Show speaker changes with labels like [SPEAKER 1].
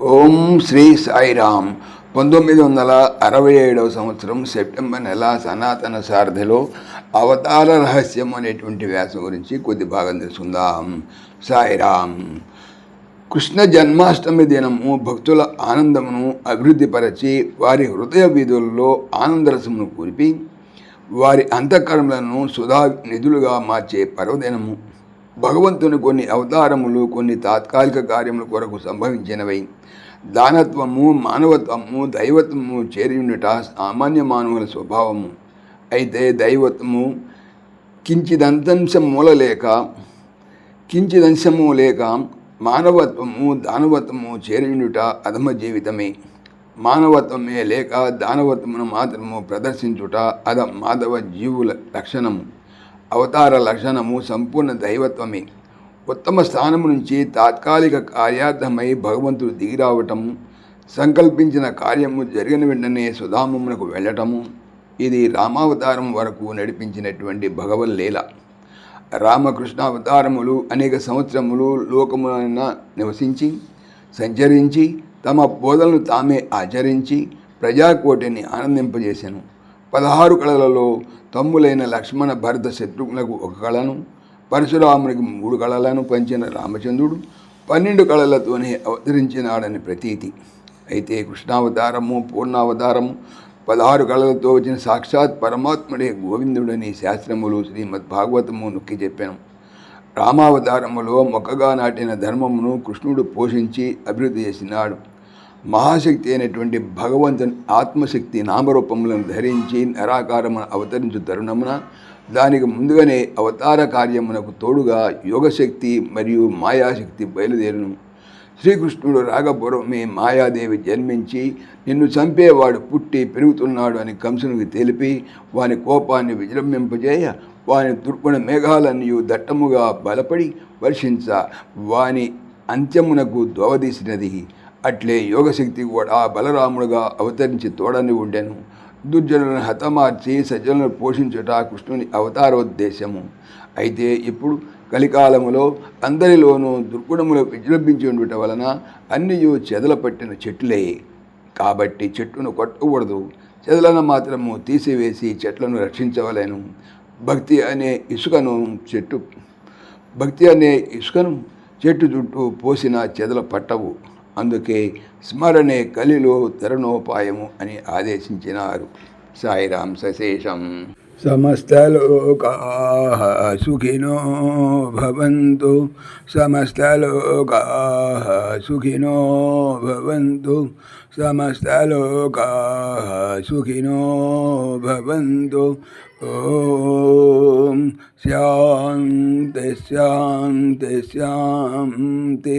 [SPEAKER 1] ఓం శ్రీ సాయిరామ్. పంతొమ్మిది వందల అరవై ఏడవ సంవత్సరం సెప్టెంబర్ నెల సనాతన సారథిలో అవతార రహస్యం అనేటువంటి వ్యాసం గురించి కొద్ది భాగం తెలుసుకుందాం. సాయిరామ్. కృష్ణ జన్మాష్టమి దినము భక్తుల ఆనందమును అభివృద్ధిపరచి వారి హృదయ వీధుల్లో ఆనందరసమును కూర్పి వారి అంతఃకరణలను సుధా నిధులుగా మార్చే పర్వదినము. భగవంతుని కొన్ని అవతారములు కొన్ని తాత్కాలిక కార్యముల కొరకు సంభవించినవై. దానత్వము మానవత్వము దైవత్వము చేరియుండుట సామాన్య మానవుల స్వభావము. అయితే దైవత్వము కించిదంతంశం మూలలేక కించిదంశము లేక మానవత్వము దానవత్వము చేరియుండుట అధమ జీవితమే. మానవత్వమే లేక దానవత్వమును మాత్రము ప్రదర్శించుట అద మాధవ జీవుల లక్షణము. అవతార లక్షణము సంపూర్ణ దైవత్వమే. ఉత్తమ స్థానము నుంచి తాత్కాలిక కార్యార్థమై భగవంతుడు దిగిరావటము సంకల్పించిన కార్యము జరిగిన వెంటనే సుధామమునకు వెళ్ళటము ఇది రామావతారం వరకు నడిపించినటువంటి భగవల్లీల రామకృష్ణ అవతారములు అనేక సంవత్సరములు లోకమున నివసించి సంచరించి తమ బోధలను తామే ఆచరించి ప్రజాకోటిని ఆనందింపజేశాను పదహారు కళలలో తమ్ములైన లక్ష్మణ భరత శత్రుఘ్నకు ఒక కళను పరశురామునికి మూడు కళలను పంచిన రామచంద్రుడు పన్నెండు కళలతోనే అవతరించినాడని ప్రతీతి. అయితే కృష్ణావతారము పూర్ణావతారము పదహారు కళలతో వచ్చిన సాక్షాత్ పరమాత్ముడే గోవిందుడని శాస్త్రములు శ్రీమద్ భాగవతము నొక్కి చెప్పాను. రామావతారములో మొక్కగా నాటిన ధర్మమును కృష్ణుడు పోషించి అభివృద్ధి చేసినాడు. మహాశక్తి అయినటువంటి భగవంతుని ఆత్మశక్తి నామరూపములను ధరించి నిరాకారమున అవతరించు తరుణమున దానికి ముందుగానే అవతార కార్యమునకు తోడుగా యోగశక్తి మరియు మాయాశక్తి బయలుదేరును. శ్రీకృష్ణుడు రాగపూర్వమే మాయాదేవి జన్మించి నిన్ను చంపేవాడు పుట్టి పెరుగుతున్నాడు అని కంసునికి తెలిపి వాని కోపాన్ని విజృంభింపజేయ వాని దుర్గుణ మేఘాలన్నీ దట్టముగా బలపడి వర్షించ వాని అంత్యమునకు దోవదీసినది అట్లే యోగశక్తి కూడా బలరాముడుగా అవతరించి తోడని ఉండెను. దుర్జనులను హతమార్చి సజ్జనులను పోషించుట కృష్ణుని అవతారోద్దేశము. అయితే ఇప్పుడు కలికాలములో అందరిలోనూ దుర్గుణములు విజృంభించి ఉండుట వలన అన్నియు చెదల పట్టిన చెట్లే కాబట్టి చెట్టును కొట్టకూడదు. చెదలను మాత్రము తీసివేసి చెట్లను రక్షించవలేను. భక్తి అనే ఇసుకను చెట్టు భక్తి అనే ఇసుకను చెట్టు చుట్టూ పోసిన చెదల పట్టవు. అందుకే స్మరణే కలిలో తరుణోపాయము అని ఆదేశించినారు. సాయిరాం సశేషం. సమస్తలోకా సుఖినో భవంతు. సమస్తలోకా సుఖినో భవంతు. సమస్తలోకా సుఖినో భవంతు. ఓం శాంతి శాంతి శాంతి.